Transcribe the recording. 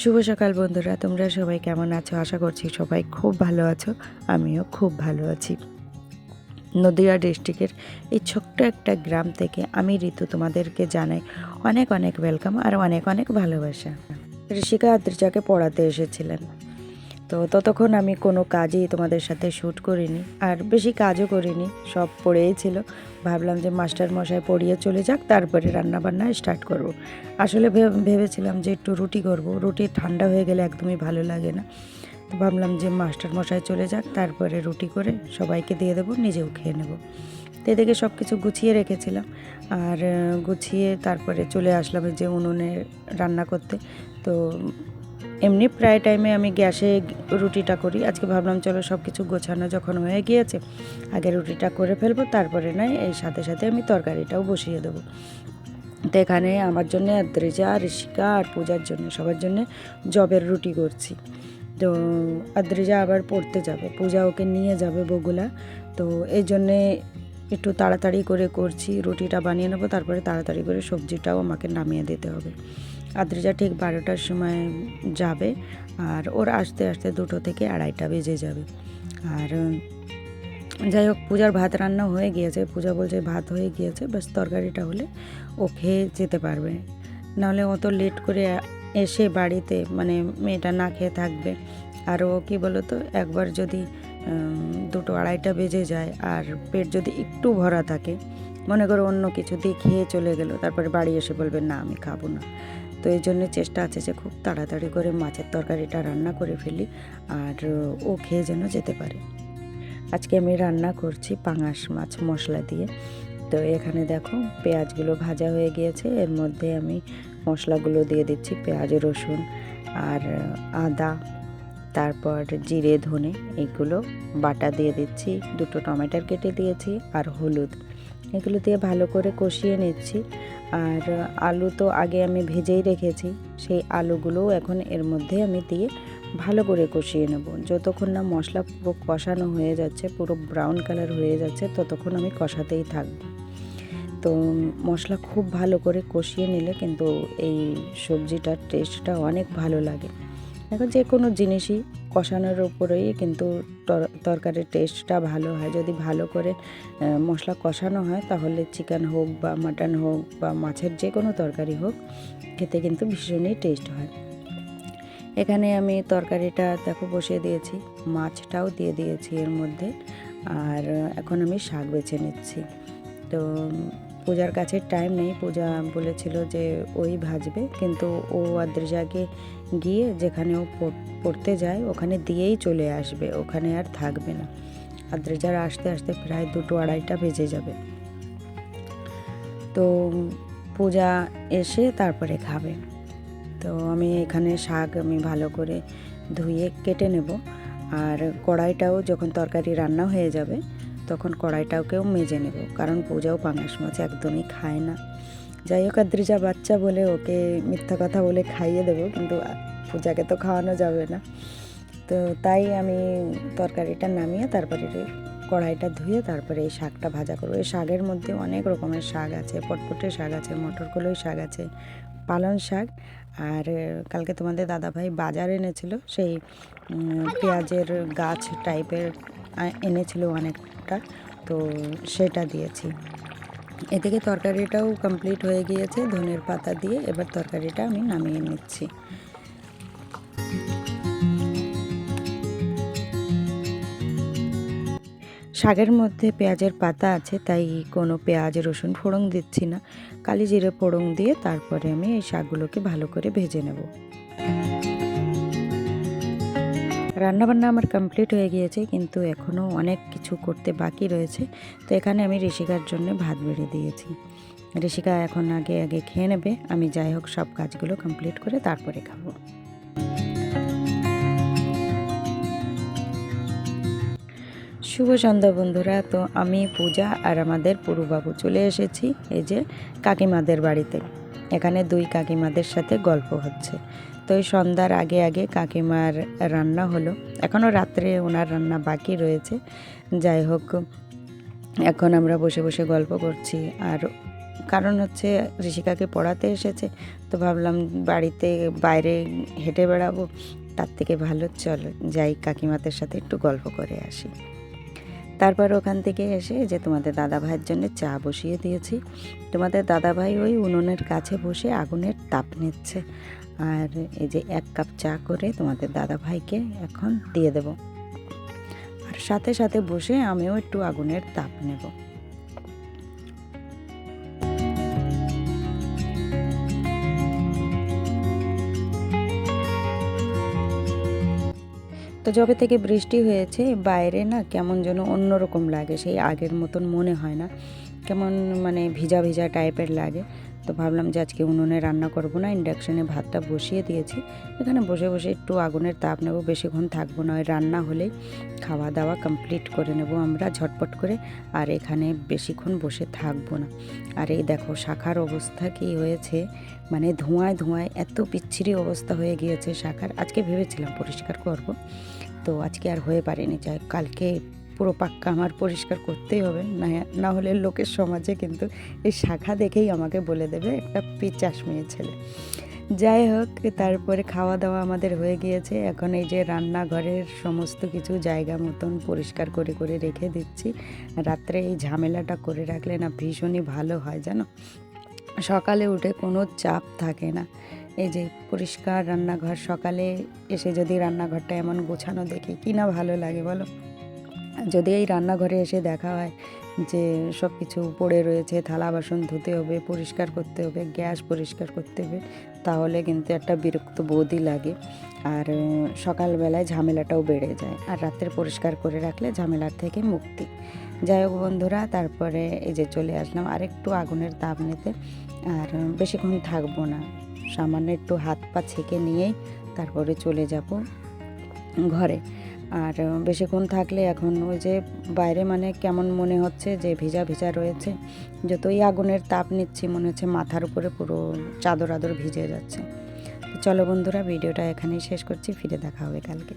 শুভ সকাল বন্ধুরা, তোমরা সবাই কেমন আছো? আশা করছি সবাই খুব ভালো আছো, আমিও খুব ভালো আছি। নদীয়া ডিস্ট্রিক্টের এই ছোট্ট একটা গ্রাম থেকে আমি ঋতু তোমাদেরকে জানাই অনেক অনেক ওয়েলকাম আর অনেক অনেক ভালোবাসা। ঋষিকা আদ্রিজাকে পড়াতে এসেছিলেন। তো ততক্ষণ আমি কোনো কাজই তোমাদের সাথে শ্যুট করিনি, আর বেশি কাজও করিনি, সব পড়েই ছিল। ভাবলাম যে মাস্টার মশাই পড়িয়ে চলে যাক, তারপরে রান্না বান্না স্টার্ট করব। আসলে ভেবেছিলাম যে একটু রুটি করব, রুটি ঠান্ডা হয়ে গেলে একদমই ভালো লাগে না। তো ভাবলাম যে মাস্টার মশাই চলে যাক, তারপরে রুটি করে সবাইকে দিয়ে দেবো, নিজেও খেয়ে নেব। তো এদিকে সব কিছু গুছিয়ে রেখেছিলাম, আর গুছিয়ে তারপরে চলে আসলাম যে উনুনে রান্না করতে। তো এমনি প্রায় টাইমে আমি গ্যাসে রুটিটা করি। আজকে ভাবলাম, চলো সব কিছু গোছানো যখন হয়ে গিয়েছে, আগে রুটিটা করে ফেলব, তারপরে নয়, এই সাথে সাথে আমি তরকারিটাও বসিয়ে দেবো। তো এখানে আমার জন্য আদ্রিজা ঋষিকা, আর পূজার জন্য, সবার জন্য জবের রুটি করছি। তো আদ্রিজা আবার পড়তে যাবে, পূজা ওকে নিয়ে যাবে বগুলা। তো এই জন্যে একটু তাড়াতাড়ি করে করছি, রুটিটা বানিয়ে নেব, তারপরে তাড়াতাড়ি করে সবজিটাও আমাকে নামিয়ে দিতে হবে। আদ্রিজা ঠিক বারোটার সময় যাবে আর ওর আসতে আসতে দুটো থেকে আড়াইটা বেজে যাবে। আর যাই হোক, পূজার ভাত রান্না হয়ে গিয়েছে। পূজা বলছে ভাত হয়ে গিয়েছে, ব্যাস তরকারিটা হলে ও খেয়ে যেতে পারবে। নাহলে অত লেট করে এসে বাড়িতে মানে মেয়েটা না খেয়ে থাকবে। আর ও কী বলো তো একবার যদি দুটো আড়াইটা বেজে যায় আর পেট যদি একটু ভরা থাকে, মনে করো অন্য কিছু দিয়ে খেয়ে চলে গেলো, তারপরে বাড়ি এসে বলবে, না, আমি খাব না। তো এই জন্য চেষ্টা আছে যে খুব তাড়াতাড়ি করে মাছের তরকারিটা রান্না করে ফেলি আর ও খেয়ে যেন যেতে পারে। আজকে আমি রান্না করছি পাঙাশ মাছ মশলা দিয়ে। তো এখানে দেখো পেঁয়াজগুলো ভাজা হয়ে গিয়েছে। এর মধ্যে আমি মশলাগুলো দিয়ে দিচ্ছি পেঁয়াজ, রসুন আর আদা, তারপর জিরে, ধনে, এগুলো বাটা দিয়ে দিচ্ছি, দুটো টমেটোর কেটে দিয়েছি আর হলুদ। এগুলো দিয়ে ভালো করে কষিয়ে নিচ্ছি। আর আলু তো আগে আমি ভেজেই রেখেছি, সেই আলুগুলোও এখন এর মধ্যে আমি দিয়ে ভালো করে কষিয়ে নেব। যতক্ষণ না মশলা পুরো কষানো হয়ে যাচ্ছে, পুরো ব্রাউন কালার হয়ে যাচ্ছে, ততক্ষণ আমি কষাতেই থাকব। তো মশলা খুব ভালো করে কষিয়ে নিলে কিন্তু এই সবজিটার টেস্টটা অনেক ভালো লাগে। দেখো, যে কোনো জিনিসই কষানোর উপরেই কিন্তু তর- তরকারির টেস্টটা ভালো হয়। যদি ভালো করে মশলা কষানো হয়, তাহলে চিকেন হোক বা মাটন হোক বা মাছের যে কোনো তরকারি হোক, খেতে কিন্তু ভীষণই টেস্ট হয়। এখানে আমি তরকারিটা দেখো বসিয়ে দিয়েছি, মাছটাও দিয়ে দিয়েছি এর মধ্যে, আর এখন আমি শাক বেছে নিচ্ছি। তো পূজার কাছে টাইম নেই। পূজা বলেছিল যে ওই ভাজবে। কিন্তু ও আদ্রিজাকে গিয়ে যেখানে ও পড়তে যায়, ওখানে দিয়েই চলে আসবে। ওখানে আর থাকবে না। আদ্রিজার আসতে আসতে প্রায় দুটো আড়াইটা বেজে যাবে। তো পূজা এসে তারপরে খাবে। তো আমি এখানে শাক আমি ভালো করে ধুয়ে কেটে নেব। আর কড়াইটাও যখন তরকারি রান্না হয়ে যাবে তখন কড়াইটাকেও মেজে নেব, কারণ পূজাও পাঙাশ মাছ একদমই খায় না। যাই হোক, আদ্রিজা বাচ্চা বলে ওকে মিথ্যা কথা বলে খাইয়ে দেবো, কিন্তু পূজাকে তো খাওয়ানো যাবে না। তো তাই আমি তরকারিটা নামিয়ে তারপরে কড়াইটা ধুয়ে তারপরে এই শাকটা ভাজা করব। এই শাকের মধ্যে অনেক রকমের শাক আছে, পটপটে শাক আছে, মটরকলাই শাক আছে, পালং শাক, আর কালকে তোমাদের দাদাভাই বাজার এনেছিল, সেই পেঁয়াজের গাছ টাইপের এনেছিল অনেকটা, তো সেটা দিয়েছি। এদিকে তরকারিটাও কমপ্লিট হয়ে গিয়েছে, ধনের পাতা দিয়ে এবার তরকারিটা আমি নামিয়ে নিচ্ছি। শাকের মধ্যে পেঁয়াজের পাতা আছে, তাই কোনো পেঁয়াজ, রসুন, ফোড়ন দিচ্ছি না। কালি জিরে, ফোড়ন দিয়ে তারপরে আমি এই শাকগুলোকে ভালো করে ভেজে নেব। রান্নাবান্না আমার কমপ্লিট হয়ে গিয়েছে, কিন্তু এখনও অনেক কিছু করতে বাকি রয়েছে। তো এখানে আমি ঋষিকার জন্য ভাত বেড়ে দিয়েছি। ঋষিকা এখন আগে আগে খেয়ে নেবে। আমি যাই হোক, সব কাজগুলো কমপ্লিট করে তারপরে খাব। শুভ সন্ধ্যা বন্ধুরা। তো আমি পূজা আর আমাদের পুরুবাবু চলে এসেছি, এই যে কাকিমাদের বাড়িতে। এখানে দুই কাকিমাদের সাথে গল্প হচ্ছে। তো সন্ধ্যার আগে আগে কাকিমার রান্না হলো। এখনও রাত্রে ওনার রান্না বাকি রয়েছে। যাই হোক, এখন আমরা বসে বসে গল্প করছি। আর কারণ হচ্ছে ঋষিকাকে পড়াতে এসেছে, তো ভাবলাম বাড়িতে বাইরে হেঁটে বেড়াবো, তার থেকে ভালো, চলো যাই কাকিমাদের সাথে একটু গল্প করে আসি। তারপর ওখান থেকে এসে যে তোমাদের দাদা ভাইয়ের জন্য চা বসিয়ে দিয়েছি। তোমাদের দাদা ভাই ওই উনুনের কাছে বসে আগুনের তাপ নিচ্ছে। আর এই যে এক কাপ চা করে তোমাদের দাদা ভাইকে এখন দিয়ে দেব। আর সাথে সাথে বসে আমিও একটু আগুনের তাপ নেব। তো যবে থেকে বৃষ্টি হয়েছে, বাইরে না কেমন যেন অন্যরকম লাগে, সেই আগের মতন মনে হয় না। কেমন মানে ভিজা ভিজা টাইপের লাগে। তো ভাবলাম যে আজকে উনুনে রান্না করব না ইন্ডাকশনে ভাতটা বসিয়ে দিয়েছি। এখানে বসে বসে একটু আগুনের তাপ নেব বেশিক্ষণ থাকব না, ওই রান্না হলেই খাওয়া দাওয়া কমপ্লিট করে নেব আমরা ঝটপট করে, আর এখানে বেশিক্ষণ বসে থাকব না। আর এই দেখো শাখার অবস্থা কি হয়েছে মানে ধোঁয়ায় ধোঁয়ায় এত বিচ্ছিরি অবস্থা হয়ে গিয়েছে শাখার। আজকে ভেবেছিলাম পরিষ্কার করব, তো আজকে আর হয়ে পারেনি। যাই কালকে পুরো পাক্কা আমার পরিষ্কার করতেই হবে। না হলে লোকের সমাজে কিন্তু এই শাখা দেখেই আমাকে বলে দেবে, একটা পিচাস মেয়ে ছেলে। যাই হোক, তারপরে খাওয়া দাওয়া আমাদের হয়ে গিয়েছে। এখন এই যে রান্নাঘরের সমস্ত কিছু জায়গা মতন পরিষ্কার করে করে রেখে দিচ্ছি। রাত্রে এই ঝামেলাটা করে রাখলে না ভীষণই ভালো হয়, জানো? সকালে উঠে কোনো চাপ থাকে না। এই যে পরিষ্কার রান্নাঘর, সকালে এসে যদি রান্নাঘরটা এমন গোছানো দেখি, কি না ভালো লাগে বলো? যদি এই রান্নাঘরে এসে দেখা হয় যে সব কিছু পড়ে রয়েছে, থালা বাসন ধুতে হবে, পরিষ্কার করতে হবে, গ্যাস পরিষ্কার করতে হবে, তাহলে কিন্তু একটা বিরক্ত বোধই লাগে। আর সকালবেলায় ঝামেলাটাও বেড়ে যায়। আর রাত্রে পরিষ্কার করে রাখলে ঝামেলার থেকে মুক্তি। যাই হোক বন্ধুরা, তারপরে এই যে চলে আসলাম আরেকটু আগুনের তাপ নিতে। আর বেশিক্ষণ থাকব না। সামান্য একটু হাত পা ছেঁকে নিয়েই তারপরে চলে যাব ঘরে। আর বেশিক্ষণ থাকলে এখন ওই যে বাইরে মানে কেমন মনে হচ্ছে যে ভিজা ভিজা রয়েছে, যতই আগুনের তাপ নিচ্ছি মনে হচ্ছে মাথার উপরে পুরো চাদর আদর ভিজে যাচ্ছে। চলো বন্ধুরা, ভিডিওটা এখানেই শেষ করছি, ফিরে দেখা হবে কালকে।